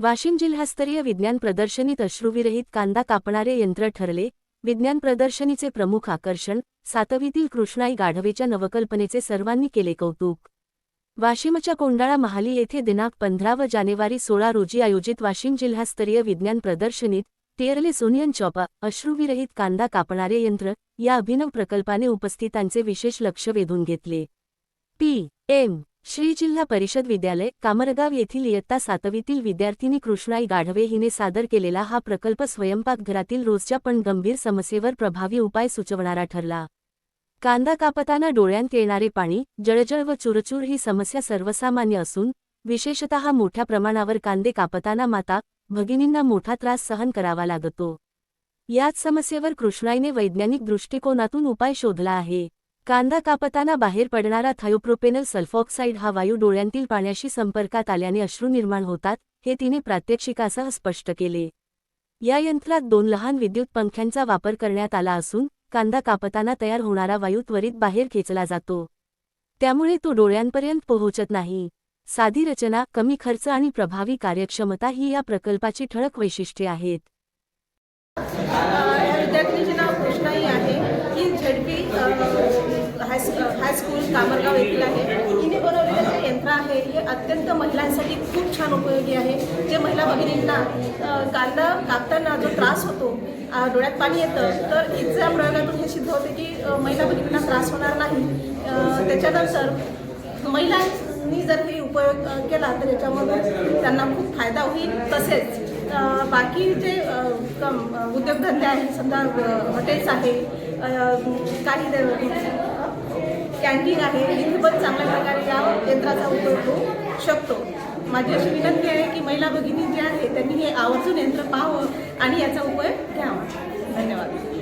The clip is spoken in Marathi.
वाशिम जिल्हास्तरीय विज्ञान प्रदर्शनीत अश्रुविरहित कांदा कापणारे यंत्र ठरले. विज्ञान प्रदर्शनीचे प्रमुख आकर्षण सातवीतील कृष्णाई गाढवेच्या नवकल्पनेचे सर्वांनी केले कौतुक. वाशिमच्या कोंडाळा महाली येथे दिनांक पंधरा व जानेवारी सोळा रोजी आयोजित वाशिम जिल्हास्तरीय विज्ञान प्रदर्शनीत टेअरले सोनियन चॉपा अश्रुविरहित कांदा कापणारे यंत्र या अभिनव प्रकल्पाने उपस्थितांचे विशेष लक्ष वेधून घेतले. पी. एम. श्री जिल्हा परिषद विद्यालय कामरगाव येथील इयत्ता सातवीतील विद्यार्थिनी कृष्णाई गाढवे हिने सादर केलेला हा प्रकल्प स्वयंपाकघरातील रोजच्या पण गंभीर समस्येवर प्रभावी उपाय सुचवणारा ठरला. कांदा कापताना डोळ्यांत येणारे पाणी जळजळ व चुरचूर ही समस्या सर्वसामान्य असून विशेषतः मोठ्या प्रमाणावर कांदे कापताना माता भगिनींना मोठा त्रास सहन करावा लागतो. याच समस्येवर कृष्णाईने वैज्ञानिक दृष्टिकोनातून उपाय शोधला आहे. कांदा कापताना बाहेर पडणारा थायोप्रोपेनल सल्फॉक्साईड हा वायू डोळ्यांतील पाण्याशी संपर्कात आल्याने अश्रू निर्माण होतात हे तिने प्रात्यक्षिकासह स्पष्ट केले. या यंत्रात दोन लहान विद्युत पंख्यांचा वापर करण्यात आला असून कांदा कापताना तयार होणारा वायू त्वरित बाहेर खेचला जातो. त्यामुळे तो डोळ्यांपर्यंत पोहोचत नाही. साधी रचना कमी खर्च आणि प्रभावी कार्यक्षमता ही या प्रकल्पाची ठळक वैशिष्ट्ये आहेत या विद्यार्थिनीचे नाव कृष्णाई आहे ही झेडपी हाय स्कूल कामरगाव येथील आहे. हिने बनवलेलं जे यंत्र आहे हे अत्यंत महिलांसाठी खूप छान उपयोगी आहे. जे महिला भगिनींना कांदा कापताना जो त्रास होतो डोळ्यात पाणी येतं तर इथल्या प्रयोगातून हे सिद्ध होते की महिला भगिनींना त्रास होणार नाही. त्याच्यानंतर महिलांनी जर हे उपयोग केला तर याच्यामधून त्यांना खूप फायदा होईल. तसेच बाकी जे कम- उद्योगधंदे आहेत समजा हॉटेल्स आहे काही कॅन्टीन आहे. इथे पण चांगल्या प्रकारे या यंत्राचा उपयोग होऊ शकतो. माझी अशी विनंती आहे की महिला भगिनी जे आहे त्यांनी हे आवर्जून यंत्र पाहावं आणि याचा उपयोग घ्यावा. धन्यवाद.